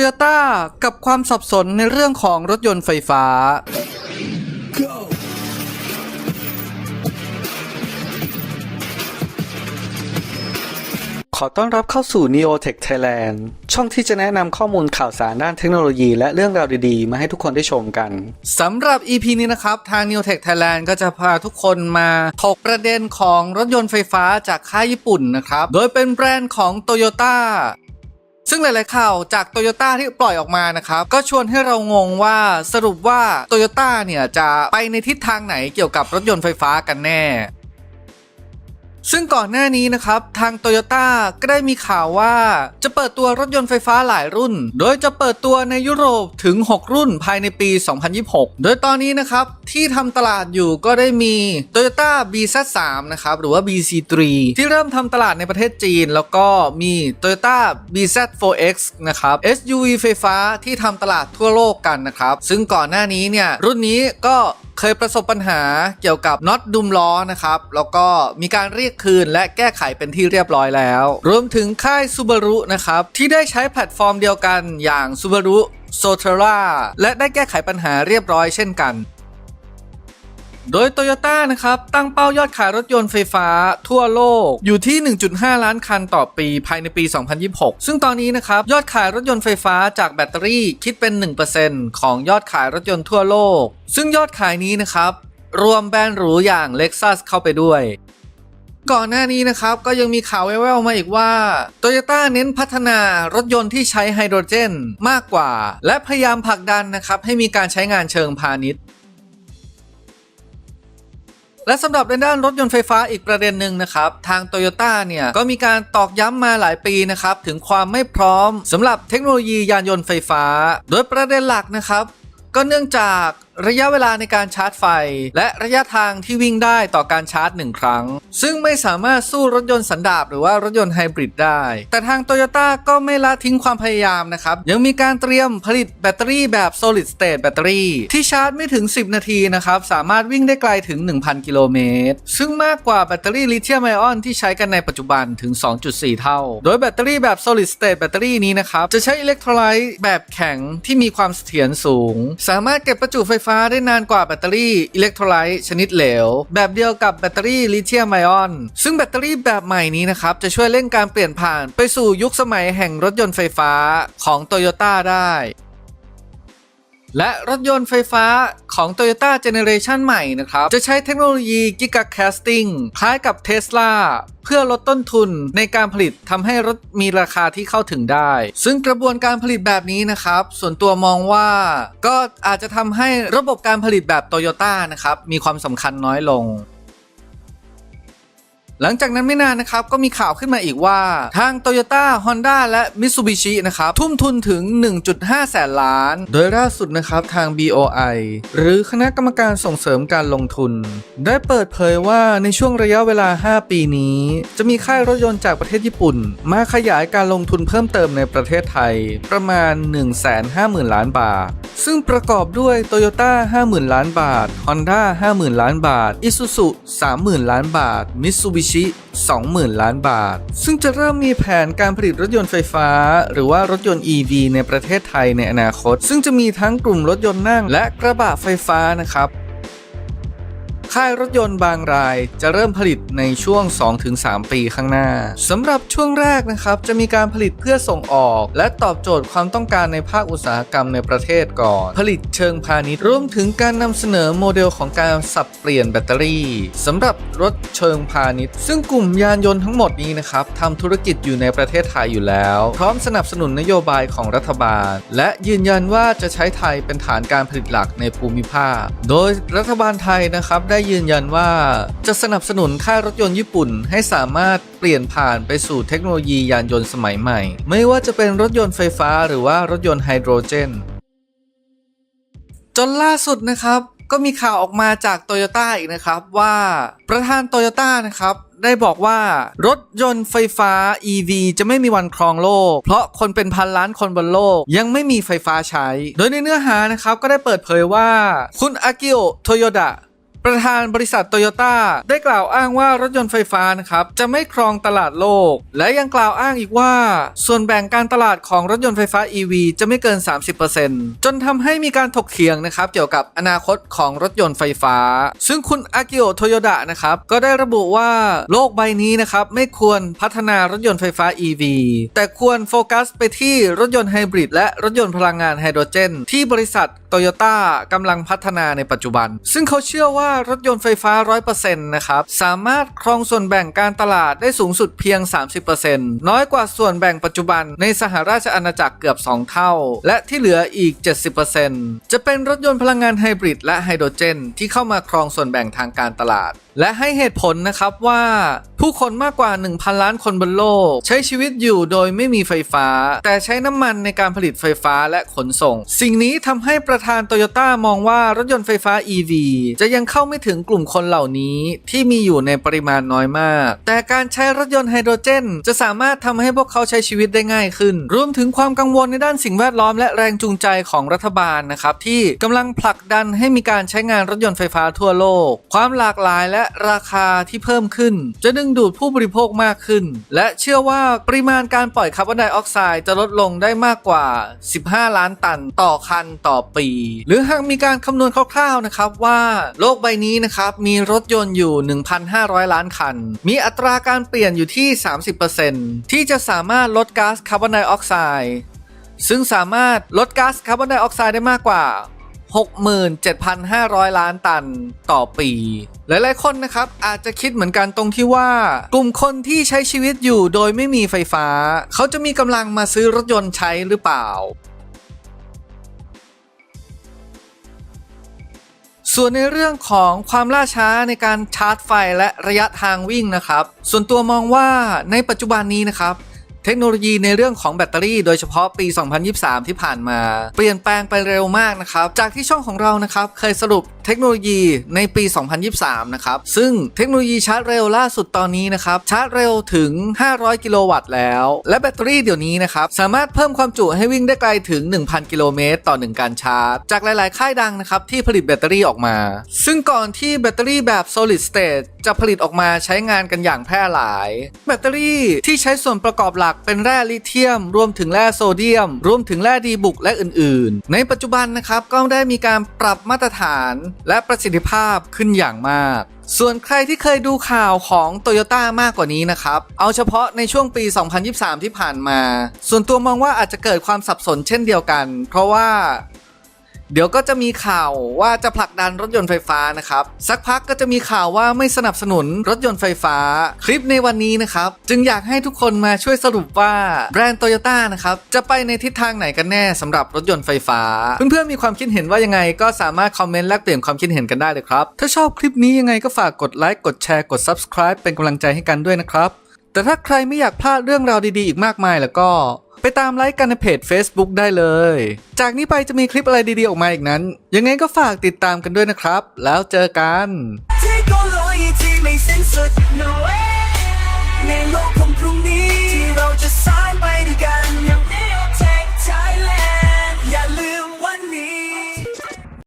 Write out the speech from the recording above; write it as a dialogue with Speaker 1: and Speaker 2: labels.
Speaker 1: โยต้ากับความสับสนในเรื่องของรถยนต์ไฟฟ้า ขอต้อนรับเข้าสู่ Neotech Thailand ช่องที่จะแนะนำข้อมูลข่าวสารด้านเทคโนโลยีและเรื่องราวดีๆ มาให้ทุกคนได้ชมกันสำหรับ EP นี้นะครับ ทาง Neotech Thailand ก็จะพาทุกคนมาถกประเด็นของรถยนต์ไฟฟ้าจากค่ายญี่ปุ่นนะครับ โดยเป็นแบรนด์ของ Toyota ซึ่งหลายๆข่าวจากโตโยต้าที่ปล่อยออกมานะครับ ก็ชวนให้เรางงว่าสรุปว่าโตโยต้าเนี่ยจะไปในทิศทางไหนเกี่ยวกับรถยนต์ไฟฟ้ากันแน่ ซึ่งก่อนหน้านี้นะครับ ทางโตโยต้าก็ได้มีข่าวว่า จะเปิดตัวรถยนต์ไฟฟ้าหลายรุ่น โดยจะเปิดตัวในยุโรปถึง 6 รุ่นภายในปี 2026 โดยตอนนี้นะครับ ที่ทำตลาดอยู่ก็ได้มี Toyota BZ3 นะครับ หรือว่า BC3 ที่เริ่มทำตลาดในประเทศจีน แล้วก็มี Toyota BZ4X นะครับ SUV ไฟฟ้าที่ทำตลาดทั่วโลกกันนะครับ ซึ่งก่อนหน้านี้เนี่ยรุ่นนี้ก็ เคยประสบปัญหาเกี่ยวกับน็อตดุมล้อนะครับ แล้วก็มีการเรียกคืนและแก้ไขเป็นที่เรียบร้อยแล้ว รวมถึงค่ายซูบารุนะครับ ที่ได้ใช้แพลตฟอร์มเดียวกันอย่างซูบารุโซเทราและได้แก้ไขปัญหาเรียบร้อยเช่นกัน โดย Toyota นะครับ ตั้งเป้ายอดขายรถยนต์ไฟฟ้าทั่วโลกอยู่ที่ 1.5 ล้านคันต่อปีภายในปี 2026 ซึ่งตอนนี้นะครับ ยอดขายรถยนต์ไฟฟ้าจากแบตเตอรี่คิดเป็น 1%ของยอดขายรถยนต์ทั่วโลก ซึ่งยอดขายนี้นะครับ รวมแบรนด์หรูอย่าง Lexus เข้าไปด้วยก่อนหน้านี้นะครับก็ยังมีข่าวแว่วๆมาอีกว่า Toyota เน้นพัฒนารถยนต์ที่ใช้ไฮโดรเจนมากกว่า และพยายามผลักดันนะครับให้มีการใช้งานเชิงพาณิชย์ และสำหรับในด้านรถยนต์ไฟฟ้าอีกประเด็นหนึ่งนะครับ ทาง Toyota เนี่ยก็มีการตอกย้ำมาหลายปีนะครับ ถึงความไม่พร้อมสำหรับเทคโนโลยียานยนต์ไฟฟ้า โดยประเด็นหลักนะครับ ก็เนื่องจาก ระยะเวลาในการชาร์จไฟ และระยะทางที่วิ่งได้ต่อการชาร์จ 1 ครั้ง ซึ่งไม่สามารถสู้รถยนต์สันดาปหรือว่ารถยนต์ไฮบริดได้ แต่ทาง Toyota ก็ไม่ละทิ้งความพยายามนะครับ ยังมีการเตรียมผลิตแบตเตอรี่แบบ solid state แบตเตอรี่ที่ชาร์จไม่ถึง 10 นาทีนะครับ สามารถวิ่งได้ไกลถึง 1,000 กิโลเมตร ซึ่งมากกว่าแบตเตอรี่ลิเธียมไอออนที่ใช้กันในปัจจุบันถึง 2.4 เท่า โดยแบตเตอรี่แบบ solid state แบตเตอรี่นี้นะครับจะใช้อิเล็กโทรไลต์แบบแข็งที่มีความเสถียรสูง สามารถเก็บประจุไฟฟ้าได้นานกว่าแบตเตอรี่อิเล็กโทรไลต์ชนิดเหลว แบบเดียวกับแบตเตอรี่ลิเธียมไอออน ซึ่งแบตเตอรี่แบบใหม่นี้นะครับ จะช่วยเร่งการเปลี่ยนผ่านไปสู่ยุคสมัยแห่งรถยนต์ไฟฟ้าของโตโยต้าได้ และรถยนต์ไฟฟ้าของ Toyota Generation ใหม่นะครับ จะใช้เทคโนโลยี Giga Casting คล้ายกับ Tesla เพื่อลดต้นทุนในการผลิตทำให้รถมีราคาที่เข้าถึงได้ ซึ่งกระบวนการผลิตแบบนี้นะครับ ส่วนตัวมองว่าก็อาจจะทำให้ระบบการผลิตแบบ Toyota นะครับมีความสำคัญน้อยลง หลังจากนั้นไม่นานนะครับก็มีข่าวขึ้นมาอีกว่า ทาง Toyota Honda และ Mitsubishi นะครับทุ่มทุนถึง 1.5 แสนล้าน โดยล่าสุดนะครับทาง BOI หรือคณะกรรมการส่งเสริมการลงทุน ได้เปิดเผยว่าในช่วงระยะเวลา 5 ปีนี้ จะมีค่ายรถยนต์จากประเทศญี่ปุ่น มาขยายการลงทุนเพิ่มเติมในประเทศไทย ประมาณ 150,000 ล้านบาท ซึ่งประกอบด้วย Toyota 50,000 ล้านบาท Honda 50,000 ล้านบาท Isuzu 30,000 ล้านบาท Mitsubishi 20,000 ล้านบาท ซึ่งจะเริ่มมีแผนการผลิตรถยนต์ไฟฟ้า หรือว่ารถยนต์ EV ในประเทศไทยในอนาคต ซึ่งจะมีทั้งกลุ่มรถยนต์นั่งและกระบะไฟฟ้านะครับ ค่ายรถยนต์บางรายจะเริ่มผลิตในช่วง 2-3 ปีข้างหน้าสำหรับช่วงแรกนะครับจะมีการผลิตเพื่อส่งออก และตอบโจทย์ความต้องการในภาคอุตสาหกรรมในประเทศก่อน ผลิตเชิงพาณิชย์รวมถึงการนำเสนอโมเดลของการสับเปลี่ยนแบตเตอรี่สำหรับรถเชิงพาณิชย์ ซึ่งกลุ่มยานยนต์ทั้งหมดนี้นะครับทำธุรกิจอยู่ในประเทศไทยอยู่แล้ว พร้อมสนับสนุนนโยบายของรัฐบาล และยืนยันว่าจะใช้ไทยเป็นฐานการผลิตหลักในภูมิภาค โดยรัฐบาลไทยนะครับได้ยืนยันว่าจะสนับสนุนค่ายรถยนต์ญี่ปุ่น ให้สามารถเปลี่ยนผ่านไปสู่เทคโนโลยียานยนต์สมัยใหม่ ไม่ว่าจะเป็นรถยนต์ไฟฟ้าหรือว่ารถยนต์ไฮโดรเจน จนล่าสุดนะครับ ก็มีข่าวออกมาจากโตโยต้าอีกนะครับว่าประธานโตโยต้านะครับได้บอกว่ารถยนต์ไฟฟ้า EV จะไม่มีวันครองโลก เพราะคนเป็นพันล้านคนบนโลก ยังไม่มีไฟฟ้าใช้ โดยในเนื้อหานะครับก็ได้เปิดเผยว่า คุณอากิโอโตโยดะ ประธานบริษัทโตโยต้าได้กล่าวอ้างว่ารถยนต์ไฟฟ้านะครับจะไม่ครองตลาดโลก และยังกล่าวอ้างอีกว่า ส่วนแบ่งการตลาดของรถยนต์ไฟฟ้า EV จะไม่เกิน 30%จนทำให้มีการถกเถียงนะครับเกี่ยวกับอนาคตของรถยนต์ไฟฟ้า ซึ่งคุณอากิโอโตโยดะนะครับก็ได้ระบุว่าโลกใบนี้นะครับไม่ควรพัฒนารถยนต์ไฟฟ้า EV แต่ควรโฟกัสไปที่รถยนต์ไฮบริดและรถยนต์พลังงานไฮโดรเจน ที่บริษัทโตโยต้ากำลังพัฒนาในปัจจุบัน ซึ่งเขาเชื่อว่ารถยนต์ไฟฟ้า 100%นะครับ สามารถครองส่วนแบ่งการตลาดได้สูงสุดเพียง 30%น้อยกว่าส่วนแบ่งปัจจุบันในสหราชอาณาจักรเกือบ 2 เท่า และที่เหลืออีก 70%จะเป็นรถยนต์พลังงานไฮบริดและไฮโดรเจน ที่เข้ามาครองส่วนแบ่งทางการตลาด และให้เหตุผลนะครับว่า ผู้คนมากกว่า 1,000 ล้านคนบนโลก ใช้ชีวิตอยู่โดยไม่มีไฟฟ้า แต่ใช้น้ำมันในการผลิตไฟฟ้าและขนส่ง สิ่งนี้ทำให้ประประธานโตโยต้ามองว่ารถยนต์ไฟฟ้า EV จะยังเข้าไม่ถึงกลุ่มคนเหล่านี้ที่มีอยู่ในปริมาณน้อยมาก แต่การใช้รถยนต์ไฮโดรเจน จะสามารถทำให้พวกเขาใช้ชีวิตได้ง่ายขึ้น รวมถึงความกังวลในด้านสิ่งแวดล้อมและแรงจูงใจของรัฐบาลนะครับที่กำลังผลักดันให้มีการใช้งานรถยนต์ไฟฟ้าทั่วโลก ความหลากหลายและราคาที่เพิ่มขึ้น จะดึงดูดผู้บริโภคมากขึ้น และเชื่อว่าปริมาณการปล่อยคาร์บอนไดออกไซด์จะลดลงได้มากกว่า 15 ล้านตันต่อคันต่อปีหรือหากมีการคำนวณคร่าวๆนะครับว่าโลกใบนี้นะครับมีรถยนต์อยู่ 1,500 ล้านคัน มีอัตราการเปลี่ยนอยู่ที่ 30%ที่จะสามารถลดก๊าซคาร์บอนไดออกไซด์ซึ่งสามารถลดก๊าซคาร์บอนไดออกไซด์ได้มากกว่า67,500 ล้านตันต่อปี หลายๆ คนนะครับอาจจะคิดเหมือนกันตรงที่ว่า กลุ่มคนที่ใช้ชีวิตอยู่โดยไม่มีไฟฟ้า เขาจะมีกำลังมาซื้อรถยนต์ใช้หรือเปล่า ส่วนในเรื่องของความล่าช้าในการชาร์จไฟและระยะทางวิ่งนะครับ ส่วนตัวมองว่าในปัจจุบันนี้นะครับ เทคโนโลยีในเรื่องของแบตเตอรี่โดยเฉพาะปี 2023 ที่ผ่านมา เปลี่ยนแปลงไปเร็วมากนะครับ จากที่ช่องของเรานะครับเคยสรุป เทคโนโลยีในปี 2023 นะครับ ซึ่งเทคโนโลยีชาร์จเร็วล่าสุดตอนนี้นะครับ ชาร์จเร็วถึง 500 กิโลวัตต์แล้ว และแบตเตอรี่เดี๋ยวนี้นะครับ สามารถเพิ่มความจุให้วิ่งได้ไกลถึง 1,000 กิโลเมตรต่อ 1 การชาร์จ จากหลาย ๆ ค่ายดังนะครับ ที่ผลิตแบตเตอรี่ออกมา ซึ่งก่อนที่แบตเตอรี่แบบ solid state จะผลิตออกมาใช้งานกันอย่างแพร่หลาย แบตเตอรี่ที่ใช้ส่วนประกอบหลักเป็นแร่ลิเธียม รวมถึงแร่โซเดียม รวมถึงแร่ดีบุกและอื่น ๆ ในปัจจุบันนะครับก็ได้มีการปรับมาตรฐานและประสิทธิภาพขึ้นอย่างมาก ส่วนใครที่เคยดูข่าวของโตโยต้ามากกว่านี้นะครับ เอาเฉพาะในช่วงปี 2023 ที่ผ่านมา ส่วนตัวมองว่าอาจจะเกิดความสับสนเช่นเดียวกัน เพราะว่า เดี๋ยวก็จะมีข่าวว่าจะผลักดันรถยนต์ไฟฟ้านะครับ สักพักก็จะมีข่าวว่าไม่สนับสนุนรถยนต์ไฟฟ้า คลิปในวันนี้นะครับ จึงอยากให้ทุกคนมาช่วยสรุปว่าแบรนด์โตโยต้านะครับจะไปในทิศทางไหนกันแน่สำหรับรถยนต์ไฟฟ้า เพื่อนๆมีความคิดเห็นว่ายังไง ก็สามารถคอมเมนต์แลกเปลี่ยนความคิดเห็นกันได้เลยครับ ถ้าชอบคลิปนี้ยังไงก็ฝากกดไลค์กดแชร์กด subscribe เป็นกำลังใจให้กันด้วยนะครับแต่ถ้าใครไม่อยากพลาดเรื่องราวดีๆ อีกมากมายแล้วก็ ไปตามไลค์กันในเพจ Facebook ได้เลย จากนี้ไปจะมีคลิปอะไรดีๆออกมาอีกนั้น ยังไงก็ฝากติดตามกันด้วยนะครับ แล้วเจอกัน
Speaker 2: ในโลกของพรุ่งนี้ที่เราจะสางไปด้วยกัน